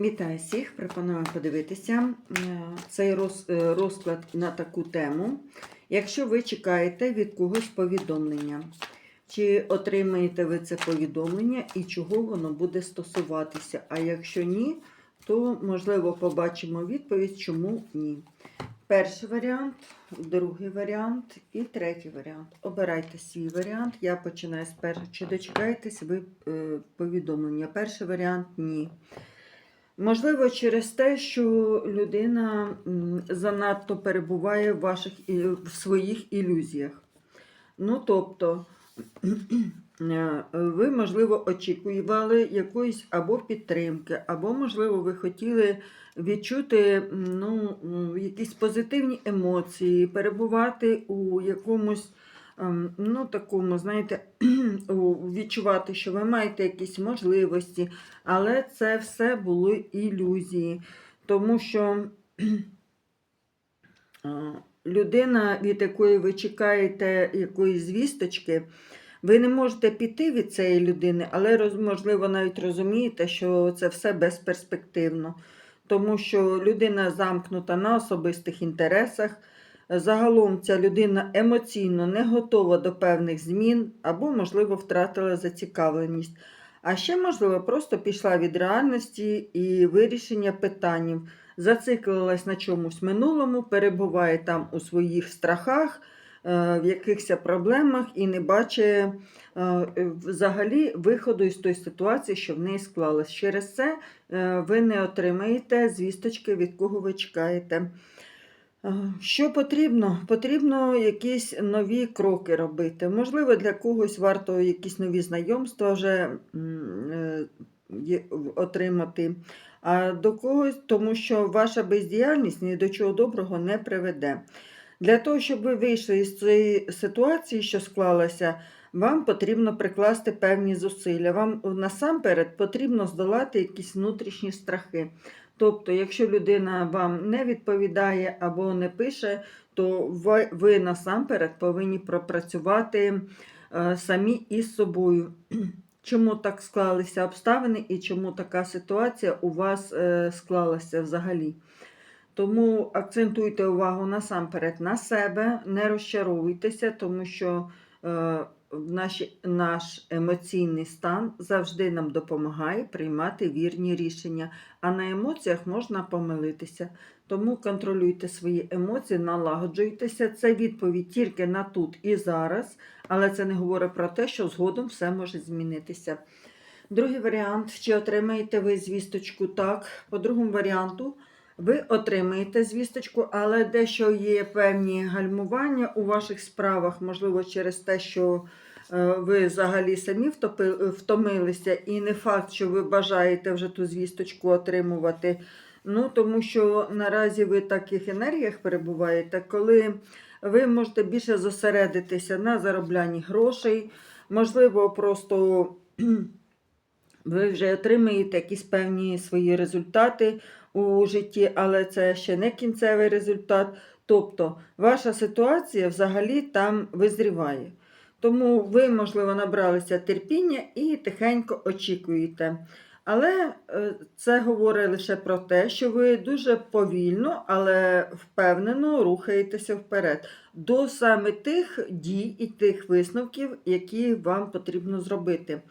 Вітаю всіх! Пропоную подивитися цей е, розклад на таку тему. Якщо ви чекаєте від когось повідомлення, чи отримаєте ви це повідомлення і чого воно буде стосуватися? А якщо ні, то можливо побачимо відповідь, чому ні. Перший варіант, другий варіант і третій варіант. Обирайте свій варіант. Я починаю з першого. Чи дочекаєтесь ви е, повідомлення? Перший варіант ні. Можливо, через те, що людина занадто перебуває в, ваших, в своїх ілюзіях. Ну, тобто, е, ви, можливо, очікували якоїсь або підтримки, або, можливо, ви хотіли відчути ну, якісь позитивні емоції, перебувати у якомусь. Ем, Ну, такому, знаєте, відчувати, що ви маєте якісь можливості, але це все були ілюзії, тому що людина, від якої ви чекаєте якоїсь звісточки, ви не можете піти від цієї людини, але можливо навіть розумієте, що це все безперспективно, тому що людина замкнута на особистих інтересах. Загалом ця людина емоційно не готова до певних змін або, можливо, втратила зацікавленість. А ще, можливо, просто пішла від реальності і вирішення питань, зациклилась на чомусь минулому, перебуває там у своїх страхах, е, в якихось проблемах і не бачить е, взагалі виходу із тої ситуації, що в неї склалась. Через це е, ви не отримаєте звісточки, від кого ви чекаєте. Е, Що потрібно? Потрібно якісь нові кроки робити. Можливо, для когось варто якісь нові знайомства вже е, отримати. А до когось, тому що ваша бездіяльність ні до чого доброго не приведе. Для того, щоб ви вийшли із цієї ситуації, що склалася, вам потрібно прикласти певні зусилля. Вам насамперед потрібно здолати якісь внутрішні страхи. Тобто, якщо людина вам не відповідає або не пише, то ви, ви насамперед повинні пропрацювати е, самі із собою. Чому так склалися обставини і чому така ситуація у вас е, склалася взагалі? Тому акцентуйте увагу насамперед на себе, не розчаровуйтеся, тому що наші, наш емоційний стан завжди нам допомагає приймати вірні рішення, а на емоціях можна помилитися. Тому контролюйте свої емоції, налагоджуйтеся. Це відповідь тільки на тут і зараз, але це не говорить про те, що згодом все може змінитися. Другий варіант: чи отримаєте ви звісточку? Так. По другому варіанту, ви отримаєте звісточку, але дещо є певні гальмування у ваших справах, можливо, через те, що е, ви взагалі самі втомилися, і не факт, що ви бажаєте вже ту звісточку отримувати. Ну, тому що наразі ви в таких енергіях перебуваєте, коли ви можете більше зосередитися на зароблянні грошей, можливо, просто ви вже отримаєте якісь певні свої результати у житті, але це ще не кінцевий результат. Тобто ваша ситуація взагалі там визріває. Тому ви, можливо, набралися терпіння і тихенько очікуєте. Але е, це говорить лише про те, що ви дуже повільно, але впевнено рухаєтеся вперед до саме тих дій і тих висновків, які вам потрібно зробити.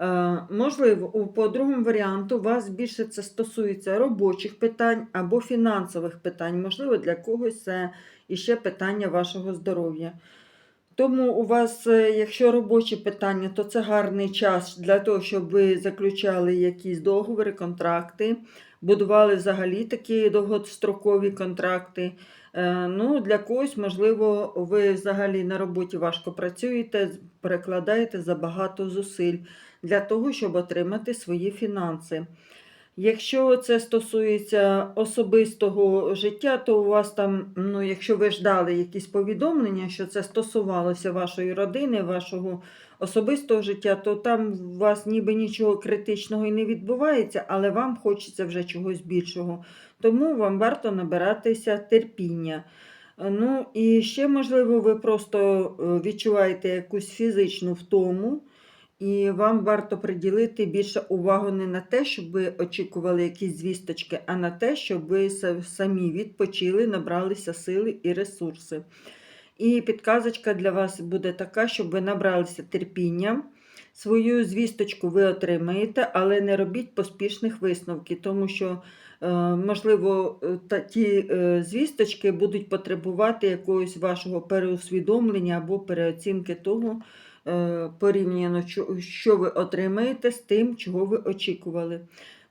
Е, Можливо, по другому варіанту вас більше це стосується робочих питань або фінансових питань. Можливо, для когось це іще питання вашого здоров'я. Тому у вас, е, якщо робочі питання, то це гарний час для того, щоб ви заключали якісь договори, контракти, будували взагалі такі довгострокові контракти. Е, Ну, для когось, можливо, ви взагалі на роботі важко працюєте, перекладаєте забагато зусиль для того, щоб отримати свої фінанси. Якщо це стосується особистого життя, то у вас там, ну, якщо ви ждали якісь повідомлення, що це стосувалося вашої родини, вашого особистого життя, то там у вас ніби нічого критичного і не відбувається, але вам хочеться вже чогось більшого. Тому вам варто набиратися терпіння. Е, Ну і ще, можливо, ви просто е, відчуваєте якусь фізичну втому. І вам варто приділити більше увагу не на те, щоб ви очікували якісь звісточки, а на те, щоб ви самі відпочили, набралися сили і ресурси. І підказочка для вас буде така, щоб ви набралися терпіння. Свою звісточку ви отримаєте, але не робіть поспішних висновків, тому що, можливо, е, ті е, звісточки будуть потребувати якогось вашого переусвідомлення або переоцінки того, е, порівняно, що- ви отримаєте з тим, чого ви очікували.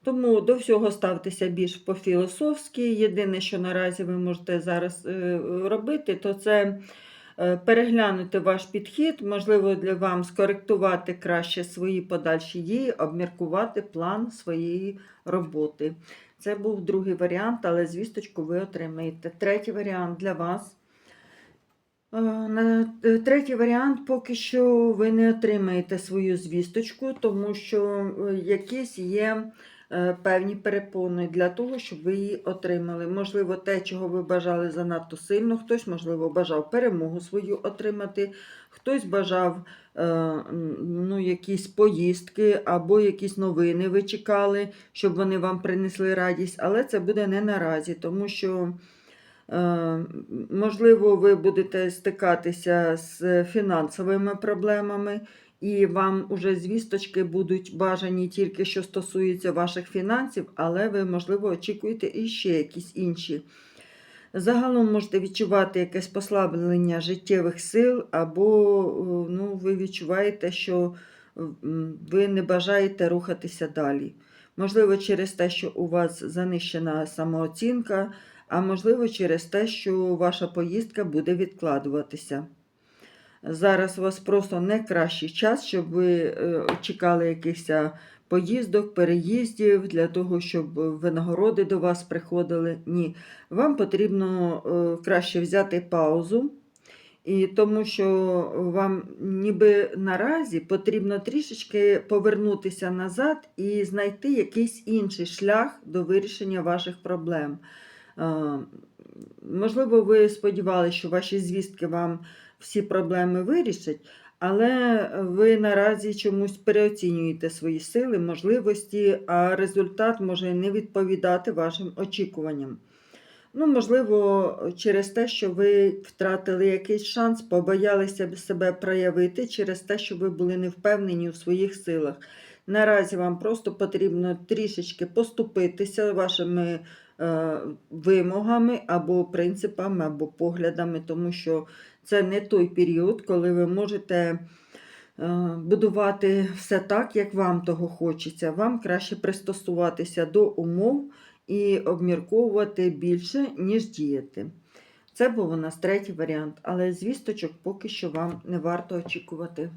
Тому до всього ставтеся більш по-філософськи. Єдине, що наразі ви можете зараз е, робити, то це е, переглянути ваш підхід, можливо, для вам скоректувати краще свої подальші дії, обміркувати план своєї роботи. Це був другий варіант, але звісточку ви отримаєте. Третій варіант для вас. Е, е, Третій варіант поки що ви не отримаєте свою звісточку, тому що е, якісь є певні перепони для того, щоб ви її отримали. Можливо, те, чого ви бажали занадто сильно, хтось, можливо, бажав перемогу свою отримати, хтось бажав е, ну, якісь поїздки або якісь новини ви чекали, щоб вони вам принесли радість, але це буде не наразі, тому що. Е, Можливо, ви будете стикатися з фінансовими проблемами, і вам уже звісточки будуть бажані тільки що стосуються ваших фінансів, але ви, можливо, очікуєте і ще якісь інші. Загалом можете відчувати якесь послаблення життєвих сил, або е, ну, ви відчуваєте, що ви не бажаєте рухатися далі. Можливо, через те, що у вас занищена самооцінка, а можливо, через те, що ваша поїздка буде відкладуватися. Зараз у вас просто не кращий час, щоб ви е, чекали якихось поїздок, переїздів для того, щоб винагороди до вас приходили. Ні, вам потрібно е, краще взяти паузу. І тому що вам ніби наразі потрібно трішечки повернутися назад і знайти якийсь інший шлях до вирішення ваших проблем. Е, Можливо, ви сподівалися, що ваші звістки вам всі проблеми вирішать, але ви наразі чомусь переоцінюєте свої сили, можливості, а результат може не відповідати вашим очікуванням. Ну, можливо, через те, що ви втратили якийсь шанс, побоялися себе проявити через те, що ви були не впевнені у своїх силах. Наразі вам просто потрібно трішечки поступитися вашими е, вимогами або принципами, або поглядами, тому що це не той період, коли ви можете е, будувати все так, як вам того хочеться. Вам краще пристосуватися до умов і обмірковувати більше, ніж діяти. Це був у нас третій варіант, але звісточок поки що вам не варто очікувати.